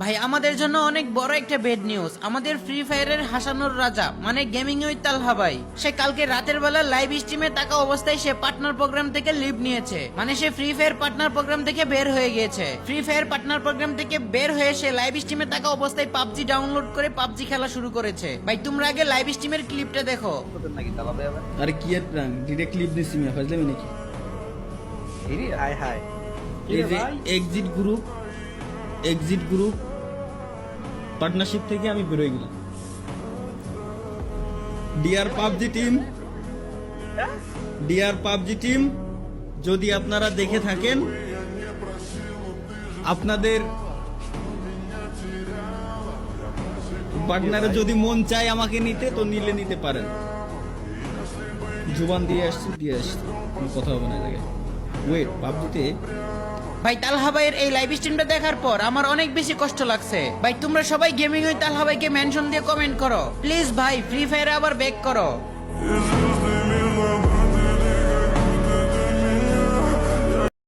ভাই আমাদের জন্য অনেক বড় একটা বেড নিউজ আমাদের ফ্রি ফায়ারের হাসানোর রাজা মানে গেমিং ওই তালহা ভাই সে কালকে রাতের বেলা লাইভ স্ট্রিমে থাকা অবস্থায় সে পার্টনার প্রোগ্রাম থেকে লিভ নিয়েছে। মানে সে ফ্রি ফায়ার পার্টনার প্রোগ্রাম থেকে বের হয়ে গিয়েছে। ফ্রি ফায়ার পার্টনার প্রোগ্রাম থেকে বের হয়ে সে লাইভ স্ট্রিমে থাকা অবস্থায় পাবজি ডাউনলোড করে পাবজি খেলা শুরু করেছে। ভাই তোমরা আগে লাইভ স্ট্রিমের ক্লিপটা দেখো। আরে কি এর প্রাণ ডিরেক্ট ক্লিপ দিছি মিয়া ফাজলামি নাকি? হাই হাই এই যে exit group exit group partnership থেকে আমি বেরোয় গেলাম। Dear PUBG team dear PUBG team যদি আপনারা দেখে থাকেন, আপনাদের পার্টনারে যদি মন চায় আমাকে নিতে, তো নিলে নিতে পারেন। জুবান দিয়ে আসছি দিয়ে আসছি। কথা হবে না জায়গায় ওয়েট পাবজিতে ভাই তালহা ভাইয়ের এই লাইভ স্ট্রিমটা দেখার পর আমার অনেক বেশি কষ্ট লাগছে। ভাই, তোমরা সবাই গেমিং ওই তালহা ভাইকে মেনশন দিয়ে কমেন্ট করো। প্লিজ ভাই ফ্রি ফায়ার আবার ব্যাক করো।